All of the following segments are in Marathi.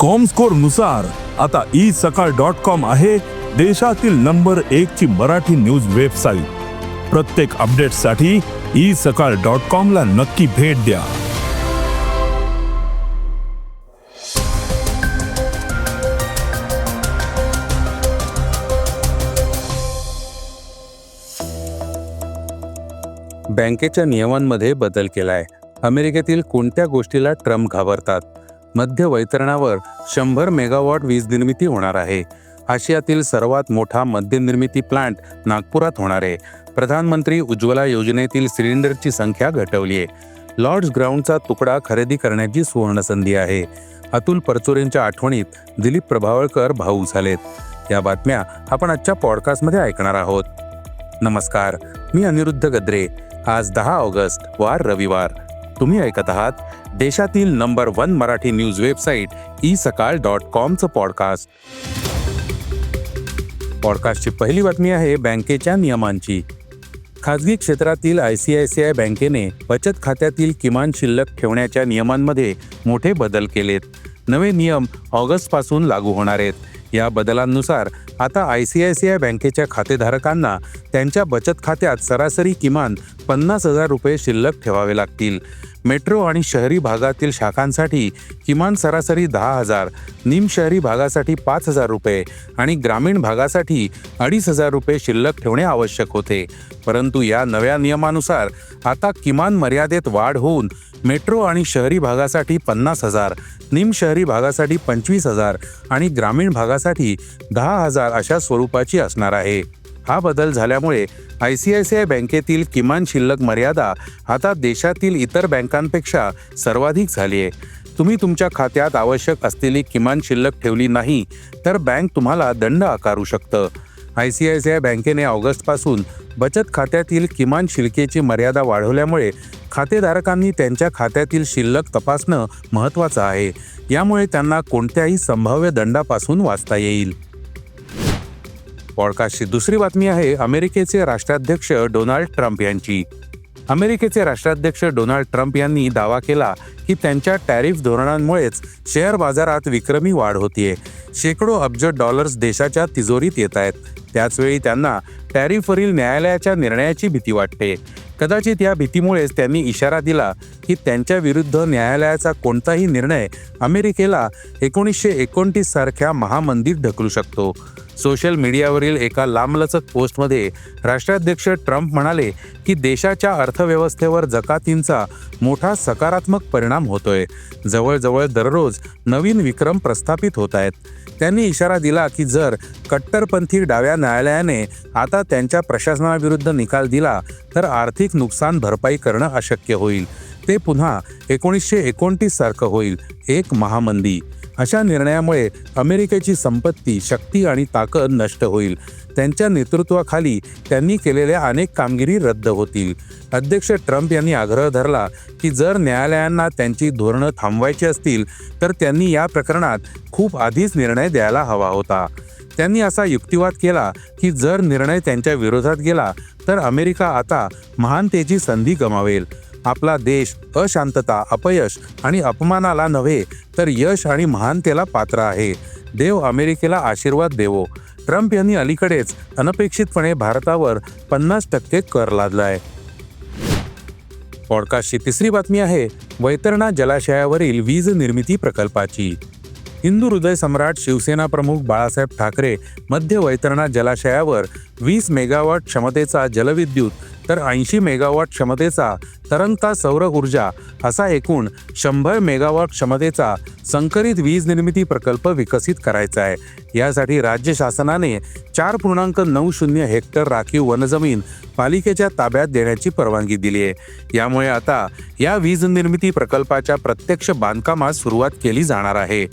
कॉमस्कोरनुसार आता ई सकाळ डॉट कॉम आहे देशातील नंबर एक ची मराठी न्यूज वेबसाईट प्रत्येक अपडेटसाठी ई सकाळ डॉट कॉम ला नक्की भेट द्या. बँकेच्या नियमांमध्ये बदल केलाय. अमेरिकेतील कोणत्या गोष्टीला ट्रम्प घाबरतात? मध्य वैतरणावर शंभर मेगावॉट वीज निर्मिती होणार आहे. आशियातील सर्वात मोठा मद्य निर्मिती प्लांट नागपुरात होणार आहे. प्रधानमंत्री उज्ज्वला योजनेतील सिलेंडरची संख्या घटवली आहे. लॉर्ड्स ग्राउंडचा तुकडा खरेदी करण्याची सुवर्णसंधी आहे. अतुल परचुरेंच्या आठवणीत दिलीप प्रभावळकर भाऊ झालेत. या बातम्या आपण आजच्या पॉडकास्टमध्ये ऐकणार आहोत. नमस्कार मी अनिरुद्ध गद्रे. आज दहा ऑगस्ट वार रविवार. तुम्ही ऐकत आहात देशातील number one Marathi news website e Sakal dot कॉमचं podcast. पॉडकास्टची पहिली बातमी आहे बँकेच्या नियमांची. खाजगी क्षेत्रातील I C I C I बँकेने बचत खात्यातील किमान शिल्लक ठेवण्याच्या नियमांमध्ये मोठे बदल केलेत. नवे नियम ऑगस्टपासून लागू होणार आहेत. या बदलांनुसार आता I C I C I बँकेच्या खातेधारकांना त्यांच्या बचत खात्यात सरासरी किमान पन्नास हजार रुपये शिल्लक ठेवावे लागतील. मेट्रो आणि शहरी भागातील शाखांसाठी किमान सरासरी दहा हजार निम शहरी भागासाठी पाच हजार रुपये आणि ग्रामीण भागासाठी अडीच हजार रुपये शिल्लक ठेवणे आवश्यक होते. परंतु या नव्या नियमानुसार आता किमान मर्यादेत वाढ होऊन मेट्रो आणि शहरी भागासाठी पन्नास हजार निम शहरी भागासाठी पंचवीस हजार आणि ग्रामीण भागासाठी दहा हजार अशा स्वरूपाची असणार आहे. हा बदल झाल्यामुळे I C I C I बँकेतील किमान शिल्लक मर्यादा आता देशातील इतर बँकांपेक्षा सर्वाधिक झाली आहे. तुम्ही तुमच्या खात्यात आवश्यक असलेली किमान शिल्लक ठेवली नाही तर बँक तुम्हाला दंड आकारू शकतं. I C I C I बँकेने ऑगस्टपासून बचत खात्यातील किमान शिल्केची मर्यादा वाढवल्यामुळे खातेधारकांनी त्यांच्या खात्यातील शिल्लक तपासणं महत्त्वाचं आहे. यामुळे त्यांना कोणत्याही संभाव्य दंडापासून वाचता येईल. पॉडकास्टची दुसरी बातमी आहे अमेरिकेचे राष्ट्राध्यक्ष डोनाल्ड ट्रम्प यांची. अमेरिकेचे राष्ट्राध्यक्ष डोनाल्ड ट्रम्प यांनी दावा केला की त्यांच्या टॅरिफ धोरणांमुळेच शेअर बाजारात विक्रमी वाढ होतीये. शेकडो अब्ज डॉलर्स देशाच्या तिजोरीत येत आहेत. त्याचवेळी त्यांना टॅरिफवरील न्यायालयाच्या निर्णयाची भीती वाटते. कदाचित या भीतीमुळेच त्यांनी इशारा दिला की त्यांच्या विरुद्ध न्यायालयाचा कोणताही निर्णय अमेरिकेला एकोणीसशे एकोणतीस सारख्या महामंदीत ढकलू शकतो. सोशल मीडियावरील एका लांबलचक पोस्टमध्ये राष्ट्राध्यक्ष ट्रम्प म्हणाले की देशाच्या अर्थव्यवस्थेवर जकातींचा मोठा सकारात्मक परिणाम होतोय. जवळजवळ दररोज नवीन विक्रम प्रस्थापित होत आहेत. त्यांनी इशारा दिला की जर कट्टरपंथी डाव्या न्यायालयाने आता त्यांच्या प्रशासनाविरुद्ध निकाल दिला तर आर्थिक नुकसान भरपाई करणं अशक्य होईल. ते पुन्हा एकोणीसशे एकोणतीस सारखं होईल एक महामंदी. अशा निर्णयामुळे अमेरिकेची संपत्ती शक्ती आणि ताकद नष्ट होईल. त्यांच्या नेतृत्वाखाली त्यांनी केलेल्या अनेक कामगिरी रद्द होतील. अध्यक्ष ट्रम्प यांनी आग्रह धरला की जर न्यायालयांना त्यांची धोरणं थांबवायची असतील तर त्यांनी या प्रकरणात खूप आधीच निर्णय द्यायला हवा होता. त्यांनी असा युक्तिवाद केला की जर निर्णय त्यांच्या विरोधात गेला तर अमेरिका आता महानतेची संधी गमावेल. आपला देश अशांतता अपयश आणि अपमानाला नव्हे तर यश आणि महानतेला पात्र आहे. देव अमेरिकेला आशीर्वाद देवो. ट्रम्प यांनी अलीकडेच अनपेक्षितपणे भारतावर पन्नास टक्के कर लादलाय. पॉडकास्टची तिसरी बातमी आहे वैतरणा जलाशयावरील वीज निर्मिती प्रकल्पाची. हिंदू हृदय सम्राट शिवसेना प्रमुख बाळासाहेब ठाकरे मध्य वैतरणा जलाशयावर वीस मेगावॉट क्षमतेचा जलविद्युत तर ऐंशी मेगावॉट क्षमतेचा तरंगता सौर ऊर्जा असा एकूण शंभर मेगावॉट क्षमतेचा संकरित वीज निर्मिती प्रकल्प विकसित करायचा आहे. यासाठी राज्य शासनाने चार पूर्णांक नऊ शून्य हेक्टर राखीव वनजमीन पालिकेच्या ताब्यात देण्याची परवानगी दिली आहे. यामुळे आता या वीज निर्मिती प्रकल्पाच्या प्रत्यक्ष बांधकामास सुरुवात केली जाणार आहे.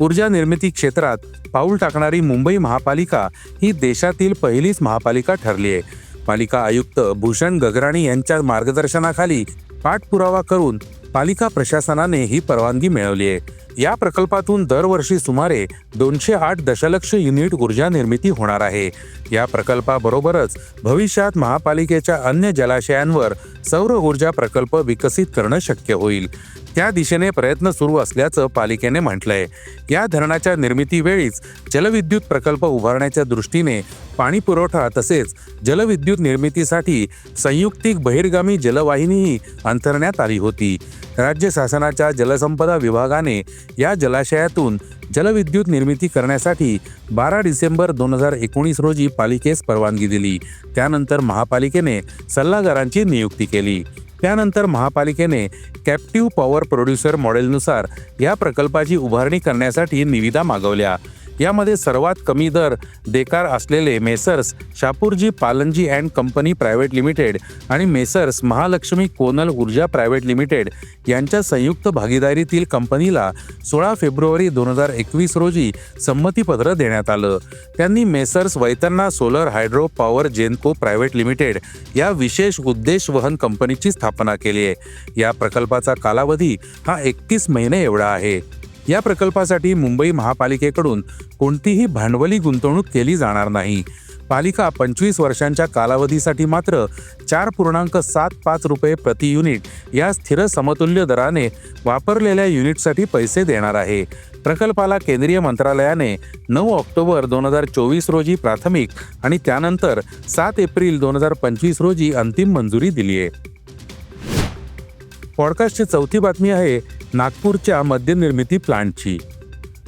ऊर्जा निर्मिती क्षेत्रात पाऊल टाकणारी मुंबई महापालिका ही देशातील पहिलीच महापालिका ठरली आहे. पालिका आयुक्त भूषण गगराणी यांच्या मार्गदर्शनाखाली पाठपुरावा करून पालिका प्रशासनाने ही परवानगी मिळवली आहे. या प्रकल्पातून दरवर्षी सुमारे दोनशे आठ दशलक्ष युनिट ऊर्जा निर्मिती होणार आहे. या प्रकल्पाबरोबरच भविष्यात महापालिकेच्या अन्य जलाशयांवर सौर ऊर्जा प्रकल्प विकसित करणं शक्य होईल. या दिशेने प्रयत्न सुरू असल्याचं पालिकेने म्हटलंय. या धरणाच्या निर्मितीवेळीच जलविद्युत प्रकल्प उभारण्याच्या दृष्टीने पाणी पुरवठा तसेच जलविद्युत निर्मितीसाठी संयुक्तिक बहिर्गामी जलवाहिनीही अंतरण्यात आली होती. राज्य शासनाच्या जलसंपदा विभागाने या जलाशयातून जलविद्युत निर्मिती करण्यासाठी बारा डिसेंबर दोन हजार एकोणीस रोजी पालिकेस परवानगी दिली. त्यानंतर महापालिकेने सल्लागारांची नियुक्ती केली. त्यानंतर महापालिकेने कॅप्टिव्ह पॉवर प्रोड्युसर मॉडेलनुसार या प्रकल्पाची उभारणी करण्यासाठी निविदा मागवल्या. यामध्ये सर्वात कमी दर देकार असलेले messrs Shapoorji Pallonji and company private limited आणि मेसर्स महालक्ष्मी कोनल ऊर्जा प्रायव्हेट लिमिटेड यांच्या संयुक्त भागीदारीतील कंपनीला सोळा फेब्रुवारी दोन हजार एकवीस रोजी संमतीपत्र देण्यात आलं. त्यांनी messrs Vaitarna solar hydro power Genco private limited या विशेष उद्देश वहन कंपनीची स्थापना केली आहे. या प्रकल्पाचा कालावधी हा एकतीस महिने एवढा आहे. या प्रकल्पासाठी मुंबई महापालिकेकडून कोणतीही भांडवली गुंतवणूक केली जाणार नाही. पालिका पंचवीस वर्षांच्या कालावधीसाठी मात्र चार पूर्णांक सात पाच रुपये प्रति युनिट या स्थिर समतुल्य दराने वापरलेल्या युनिटसाठी पैसे देणार आहे. प्रकल्पाला केंद्रीय मंत्रालयाने नऊ ऑक्टोबर दोन हजार चोवीस रोजी प्राथमिक आणि त्यानंतर सात एप्रिल दोन हजार पंचवीस रोजी अंतिम मंजुरी दिली आहे. पॉडकास्टची चौथी बातमी आहे नागपूरच्या मद्यनिर्मिती प्लांटची.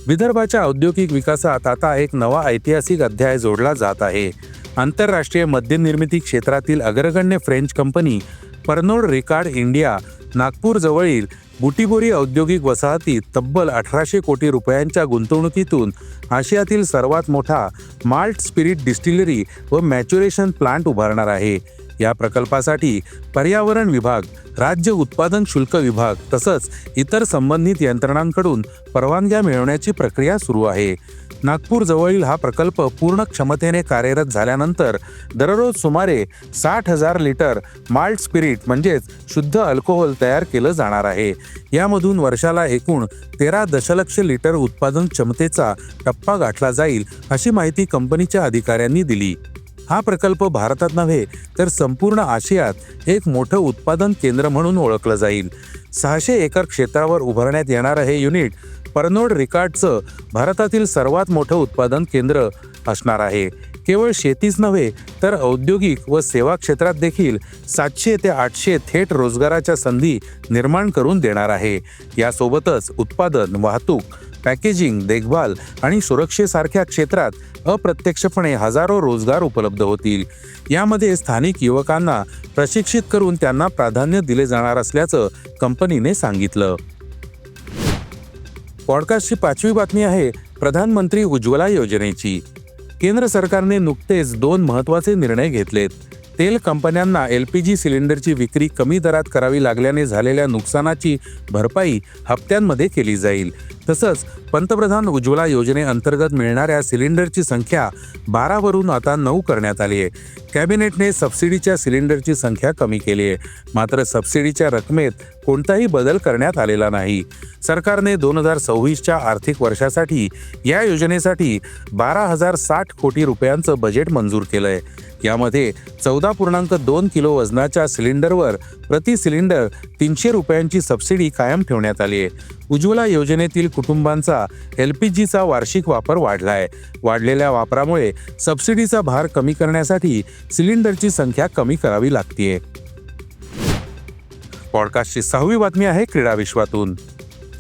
विदर्भाच्या औद्योगिक विकासात आता एक नवा ऐतिहासिक अध्याय जोडला जात आहे. आंतरराष्ट्रीय मद्यनिर्मिती क्षेत्रातील अग्रगण्य French company Pernod Ricard India नागपूरजवळील Butibori औद्योगिक वसाहतीत तब्बल अठराशे कोटी रुपयांच्या गुंतवणुकीतून आशियातील सर्वात मोठा माल्ट स्पिरिट डिस्टिलरी व मॅच्युरेशन प्लांट उभारणार आहे. या प्रकल्पासाठी पर्यावरण विभाग राज्य उत्पादन शुल्क विभाग तसंच इतर संबंधित यंत्रणांकडून परवानग्या मिळवण्याची प्रक्रिया सुरू आहे. नागपूर जवळील हा प्रकल्प पूर्ण क्षमतेने कार्यरत झाल्यानंतर दररोज सुमारे साठ हजार लिटर माल्ट स्पिरिट म्हणजेच शुद्ध अल्कोहोल तयार केलं जाणार आहे. यामधून वर्षाला एकूण तेरा दशलक्ष लिटर उत्पादन क्षमतेचा टप्पा गाठला जाईल अशी माहिती कंपनीच्या अधिकाऱ्यांनी दिली. हा प्रकल्प भारतात नव्हे तर संपूर्ण आशियात एक मोठं उत्पादन केंद्र म्हणून ओळखलं जाईल. सहाशे एकर क्षेत्रावर उभारण्यात येणारं हे युनिट. परनोड रिकार्डचं भारतातील सर्वात मोठं उत्पादन केंद्र असणार आहे. केवळ शेतीच नव्हे तर औद्योगिक व सेवा क्षेत्रात देखील सातशे ते आठशे थेट रोजगाराच्या संधी निर्माण करून देणार आहे. यासोबतच उत्पादन वाहतूक पॅकेजिंग देखभाल आणि सुरक्षेसारख्या क्षेत्रात अप्रत्यक्षपणे हजारो रोजगार उपलब्ध होतील. यामध्ये स्थानिक युवकांना प्रशिक्षित करून त्यांना प्राधान्य दिले जाणार असल्याचं कंपनीने सांगितलं. पॉडकास्टची पाचवी बातमी आहे प्रधानमंत्री उज्ज्वला योजनेची. केंद्र सरकारने नुकतेच दोन महत्त्वाचे निर्णय घेतलेत. तेल कंपन्यांना एल पी जी सिलेंडरची विक्री कमी दरात करावी लागल्याने झालेल्या नुकसानाची भरपाई हप्त्यांमध्ये केली जाईल. तसंच पंतप्रधान उज्ज्वला योजनेअंतर्गत मिळणाऱ्या सिलेंडरची संख्या बारावरून आता नऊ करण्यात आली आहे. कॅबिनेटने सबसिडीच्या सिलेंडरची संख्या कमी केली आहे. मात्र सबसिडीच्या रकमेत कोणताही बदल करण्यात आलेला नाही. सरकारने दोन हजार सव्वीसच्या आर्थिक वर्षासाठी या योजनेसाठी बारा हजार साठ कोटी रुपयांचं बजेट मंजूर केलं आहे यामध्ये चौदा पूर्णांक दोन किलो वजनाच्या सिलेंडरवर प्रति सिलेंडर तीनशे रुपयांची सबसिडी कायम ठेवण्यात आली आहे. उज्ज्वला योजनेतील कुटुंबांचा एल पी जीचा वार्षिक वापर वाढला आहे वाढलेल्या वापरामुळे सबसिडीचा भार कमी करण्यासाठी सिलेंडरची संख्या कमी करावी लागतीये. पॉडकास्टची सहावी बातमी आहे क्रीडा विश्वातून.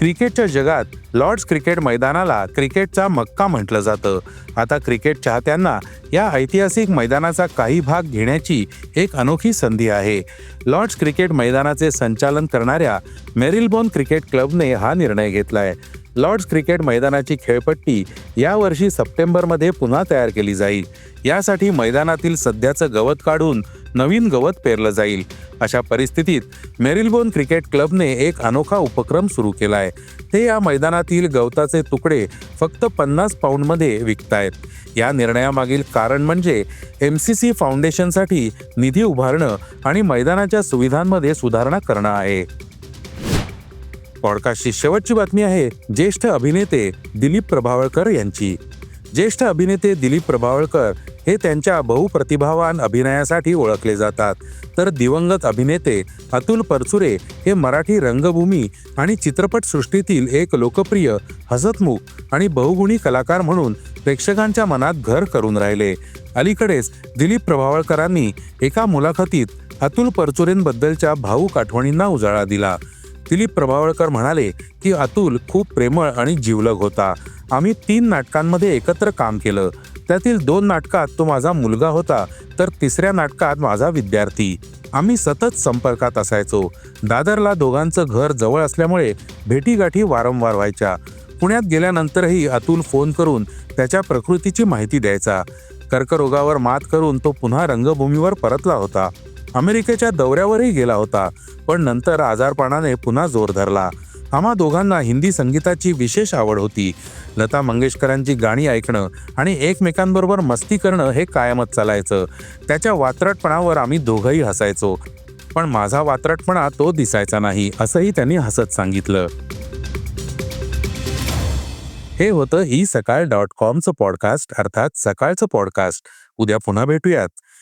क्रिकेटच्या जगात लॉर्ड्स क्रिकेट मैदानाला क्रिकेटचा मक्का म्हटलं जातं. आता क्रिकेट चाहत्यांना या ऐतिहासिक मैदानाचा काही भाग घेण्याची एक अनोखी संधी आहे. लॉर्ड्स क्रिकेट मैदानाचे संचालन करणाऱ्या मेरिलबोन क्रिकेट क्लबने हा निर्णय घेतलाय. लॉर्ड्स क्रिकेट मैदानाची खेळपट्टी यावर्षी सप्टेंबरमध्ये पुन्हा तयार केली जाईल. यासाठी मैदानातील सध्याचं गवत काढून नवीन गवत पेरलं जाईल. अशा परिस्थितीत मेरिलबोन क्रिकेट क्लबने एक अनोखा उपक्रम सुरू केलाय. ते या मैदानातील गवताचे तुकडे फक्त पन्नास पाऊंडमध्ये विकतायत. या निर्णयामागील कारण म्हणजे एम सी सी फाउंडेशनसाठी निधी उभारणं आणि मैदानाच्या सुविधांमध्ये सुधारणा करणं आहे. पॉडकास्टची शेवटची बातमी आहे ज्येष्ठ अभिनेते दिलीप प्रभावळकर यांची. ज्येष्ठ अभिनेते दिलीप प्रभावळकर हे त्यांच्या बहुप्रतिभावान अभिनयासाठी ओळखले जातात. तर दिवंगत अभिनेते अतुल परचुरे हे मराठी रंगभूमी आणि चित्रपटसृष्टीतील एक लोकप्रिय हसतमुख आणि बहुगुणी कलाकार म्हणून प्रेक्षकांच्या मनात घर करून राहिले. अलीकडेच दिलीप प्रभावळकरांनी एका मुलाखतीत अतुल परचुरेंबद्दलच्या भाऊक आठवणींना उजाळा दिला. दिलीप प्रभावळकर म्हणाले की अतुल खूप प्रेमळ आणि जीवलग होता. आम्ही तीन नाटकांमध्ये एकत्र काम केलं. त्यातील दोन नाटकात तो माझा मुलगा होता तर तिसऱ्या नाटकात माझा विद्यार्थी. आम्ही सतत संपर्कात असायचो. दादरला दोघांचं घर जवळ असल्यामुळे भेटीगाठी वारंवार व्हायच्या. पुण्यात गेल्यानंतरही अतुल फोन करून त्याच्या प्रकृतीची माहिती द्यायचा. कर्करोगावर मात करून तो पुन्हा रंगभूमीवर परतला होता. अमेरिकेच्या दौऱ्यावरही गेला होता पण नंतर आजारपणाने पुन्हा जोर धरला. आम्हा दोघांना हिंदी संगीताची विशेष आवड होती. लता मंगेशकरांची गाणी ऐकणं आणि एकमेकांबरोबर मस्ती करणं हे कायमच चालायचं. त्याच्या वात्रटपणावर आम्ही दोघंही हसायचो. पण माझा वात्रटपणा तो दिसायचा नाही असंही त्यांनी हसत सांगितलं. हे होतं ही सकाळ डॉट कॉमचं पॉडकास्ट अर्थात सकाळचं पॉडकास्ट. उद्या पुन्हा भेटूयात.